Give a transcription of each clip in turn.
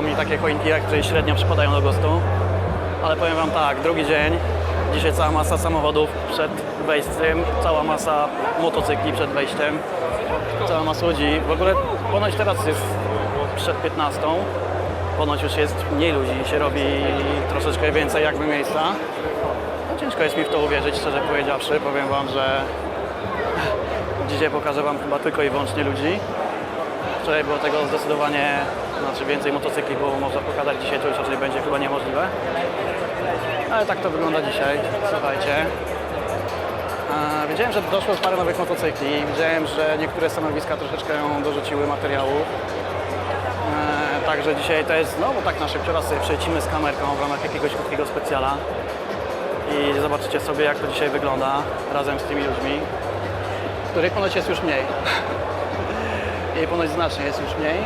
nie wiem jak wam i takie choinki, jak tutaj średnio przypadają do gustu. Ale powiem wam tak, drugi dzień. Dzisiaj cała masa samochodów przed wejściem, cała masa motocykli przed wejściem, cała masa ludzi. W ogóle ponoć teraz jest przed 15. Ponoć już jest mniej ludzi, się robi troszeczkę więcej jakby miejsca. No, ciężko jest mi w to uwierzyć, szczerze powiedziawszy. Powiem wam, że dzisiaj pokażę wam chyba tylko i wyłącznie ludzi. Wczoraj było tego zdecydowanie, znaczy więcej motocykli było można pokazać, dzisiaj to już raczej będzie chyba niemożliwe. Ale tak to wygląda dzisiaj, słuchajcie. E, Wiedziałem, że doszło parę nowych motocykli, widziałem, że niektóre stanowiska troszeczkę dorzuciły materiału. E, Także dzisiaj to jest znowu tak na szybko, raz sobie przelecimy z kamerką w ramach jakiegoś krótkiego specjala i zobaczycie sobie jak to dzisiaj wygląda razem z tymi ludźmi, których ponoć jest już mniej. I ponoć znacznie jest już mniej.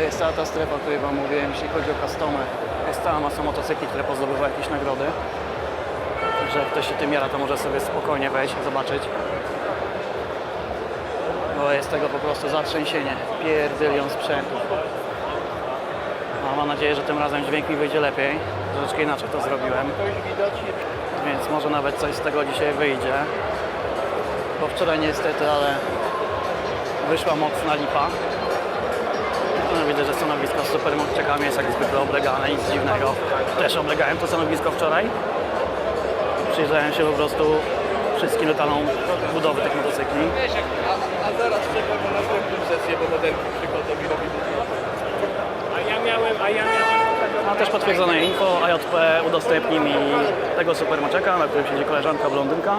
To jest cała ta strefa, o której Wam mówiłem, jeśli chodzi o customy. Jest cała masa motocykli, które pozdobywają jakieś nagrody. Że ktoś się tym jara, to może sobie spokojnie wejść, zobaczyć. Bo jest tego po prostu zatrzęsienie. Pierdylion sprzętów. No, mam nadzieję, że tym razem dźwięk mi wyjdzie lepiej. Troszeczkę inaczej to zrobiłem. Więc może nawet coś z tego dzisiaj wyjdzie. Bo wczoraj niestety, ale wyszła mocna lipa. Widzę, że stanowisko z supermoczekami jest jak zwykle oblegane, nic dziwnego. Też oblegałem to stanowisko wczoraj. Przyjrzałem się po prostu wszystkim detalom budowy tych motocykli. A, zaraz czekam na następną sesję, bo modelki przychodzą A ja miałem, a ja miałem Mam też potwierdzone info, AJP udostępni mi tego supermoczeka, na którym siedzi koleżanka blondynka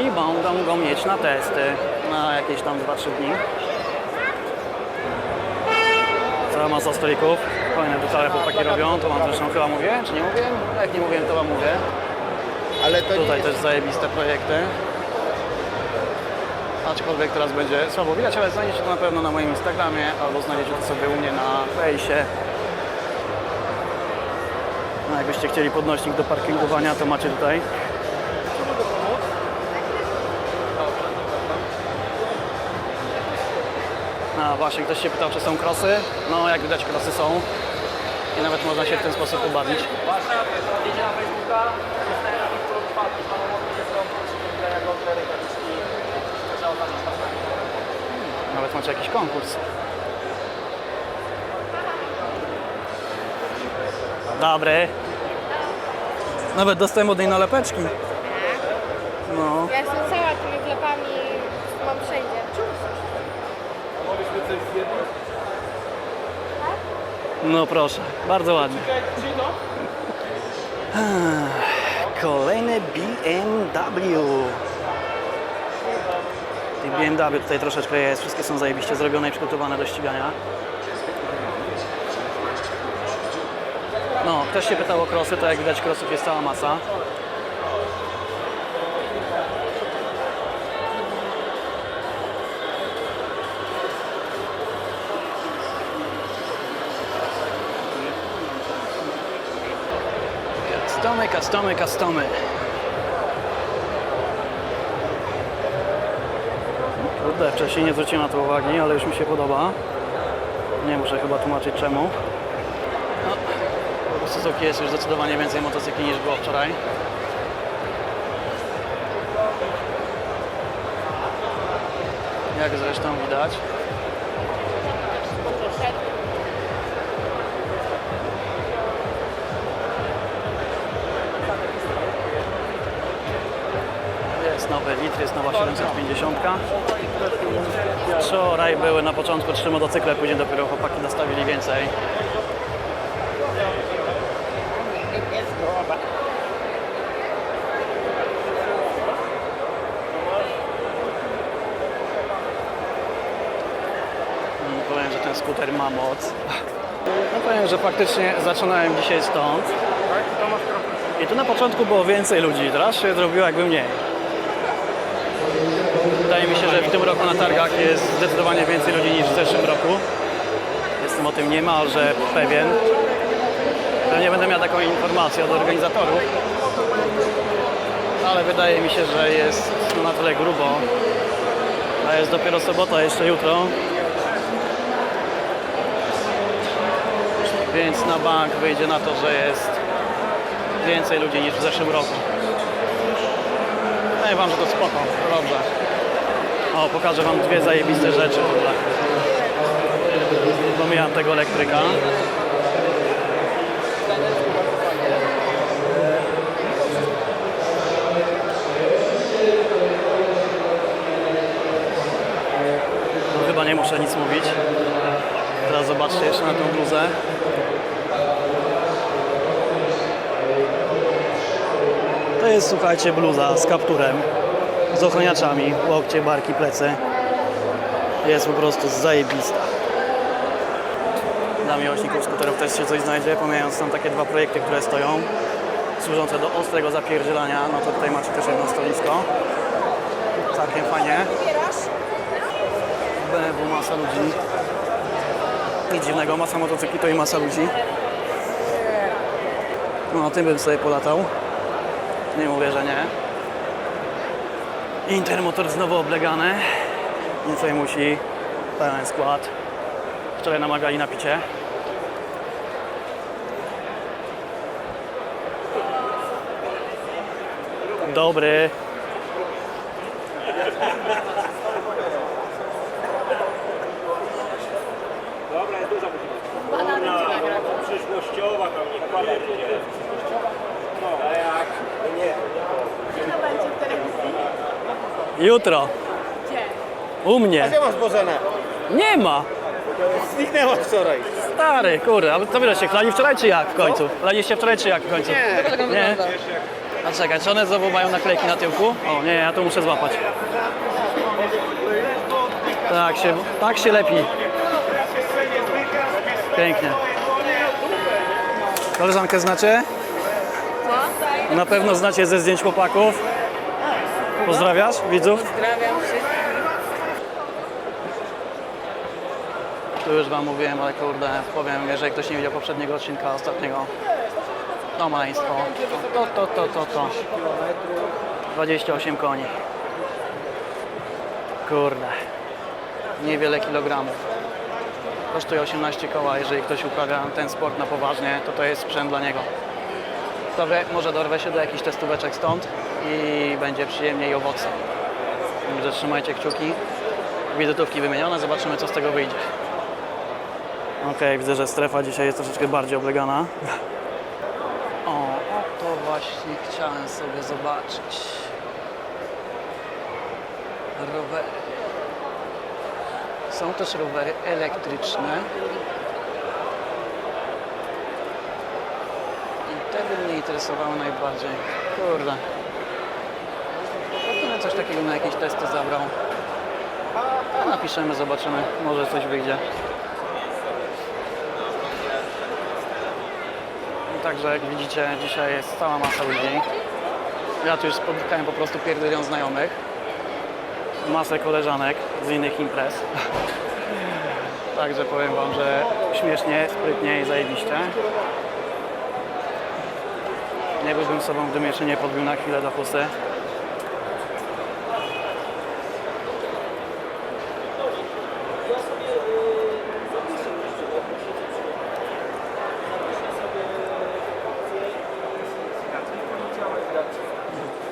i będą go mieć na testy na jakieś tam 2-3 dni. Cała masa stolików, fajne detale chłopaki robią, to wam zresztą chyba mówię, czy nie mówię? Jak nie mówiłem, to wam mówię. Ale to Tutaj też zajebiste projekty. Aczkolwiek teraz będzie słabo widać, ale znajdziecie to na pewno na moim Instagramie albo znajdziecie to sobie u mnie na fejsie. No, jakbyście chcieli podnośnik do parkingowania, to macie tutaj. A właśnie, ktoś się pytał, czy są krosy. No, jak widać, krosy są. I nawet można się w ten sposób pobawić. Nawet macie jakiś konkurs. Dobry. Nawet dostałem od niej nalepeczki. No. Ja jestem cała tymi klepami, mam wszędzie. No proszę, bardzo ładnie. Kolejny BMW. Tych BMW tutaj troszeczkę jest, wszystkie są zajebiście zrobione i przygotowane do ścigania. No, ktoś się pytał o krosy, to jak widać krosów jest cała masa. Customy, customy, customy. Kurde, wcześniej nie zwróciłem na to uwagi, ale już mi się podoba. Nie muszę chyba tłumaczyć czemu. No, w jest już zdecydowanie więcej motocykli niż było wczoraj. Jak zresztą widać. Jest nowy litr, jest nowa 750. Wczoraj były na początku trzy motocykle, później dopiero chłopaki dostawili więcej. I powiem, że ten skuter ma moc. No powiem, że faktycznie zaczynałem dzisiaj stąd. I tu na początku było więcej ludzi, teraz się zrobiło jakby mniej. Że w tym roku na targach jest zdecydowanie więcej ludzi niż w zeszłym roku. Jestem o tym niemalże pewien. Pewnie będę miał taką informację od organizatorów. Ale wydaje mi się, że jest no, na tyle grubo. A jest dopiero sobota, jeszcze jutro. Więc na bank wyjdzie na to, że jest więcej ludzi niż w zeszłym roku. Powiem wam, że to spoko, dobrze. O, pokażę wam dwie zajebiste rzeczy w ogóle. Pomijam tego elektryka. No, chyba nie muszę nic mówić. Teraz zobaczcie jeszcze na tą bluzę. To jest, słuchajcie, bluza z kapturem, z ochroniaczami, łokcie, barki, plecy. Jest po prostu zajebista. Dla miłośników skuterów też się coś znajdzie, pomijając tam takie dwa projekty, które stoją, służące do ostrego zapierdzielania, no to tutaj macie też jedno stolisko. Całkiem fajnie. BMW masa ludzi. Nic dziwnego, masa motocykli to i masa ludzi. No, tym bym sobie polatał. Nie mówię, że nie. Intermotor znowu oblegany. Nieco musi. Pełen skład. Wczoraj namagali na picie. Dobry. Dobra, jest duża przyszłościowa tam nie kładzie. No, a jak? Nie. Jutro. U mnie. Gdzie masz Bożenę? Nie ma. Zniknęła wczoraj. Stary, kurde, ale co wy się chlali wczoraj czy jak w końcu? Chlaliście wczoraj czy jak w końcu? Nie. Nie? A czekaj, czy one znowu mają naklejki na tyłku? O nie, ja to muszę złapać. Tak się, tak się lepi. Pięknie. Koleżankę znacie? Na pewno znacie ze zdjęć chłopaków. Pozdrawiasz widzów? Pozdrawiam wszystkich. Tu już wam mówiłem, ale kurde, powiem, jeżeli ktoś nie widział poprzedniego odcinka, ostatniego, to maleństwo. To, to, to, to, to. 28 koni. Kurde. Niewiele kilogramów. Kosztuje 18 koła, jeżeli ktoś uprawia ten sport na poważnie, to to jest sprzęt dla niego. Dobra, może dorwę się do jakichś testóweczek stąd i będzie przyjemnie i owocnie. Także trzymajcie kciuki. Wizytówki wymienione, zobaczymy co z tego wyjdzie. Okej, widzę, że strefa dzisiaj jest troszeczkę bardziej oblegana. O, o to właśnie chciałem sobie zobaczyć. Rowery. Są też rowery elektryczne. I te by mnie interesowały najbardziej. Kurde. Takiego na jakieś testy zabrał. A napiszemy, zobaczymy. Może coś wyjdzie. Także jak widzicie, dzisiaj jest cała masa ludzi. Ja tu już spotkałem po prostu pierdylion znajomych. Masę koleżanek z innych imprez. Także powiem Wam, że śmiesznie, sprytnie i zajebiście. Nie byłbym sobą, gdybym jeszcze nie podbił na chwilę do husy.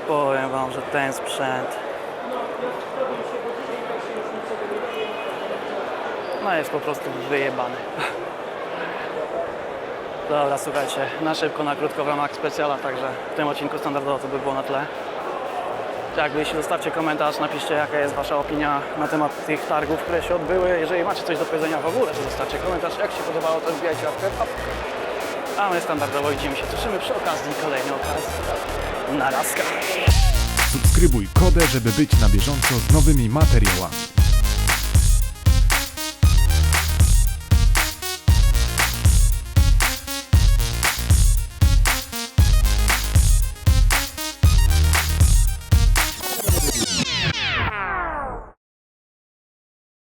Powiem Wam, że ten sprzęt no jest po prostu wyjebany. Dobra, słuchajcie, na szybko, na krótko w ramach specjala, także w tym odcinku standardowo to by było na tle. Jak byliście, zostawcie komentarz, napiszcie jaka jest Wasza opinia na temat tych targów, które się odbyły. Jeżeli macie coś do powiedzenia w ogóle, to zostawcie komentarz. Jak się podobało, to wbijajcie łapkę. A my standardowo widzimy się, cieszymy przy okazji kolejnej okazji. Na razka! Subskrybuj Kodę, żeby być na bieżąco z nowymi materiałami.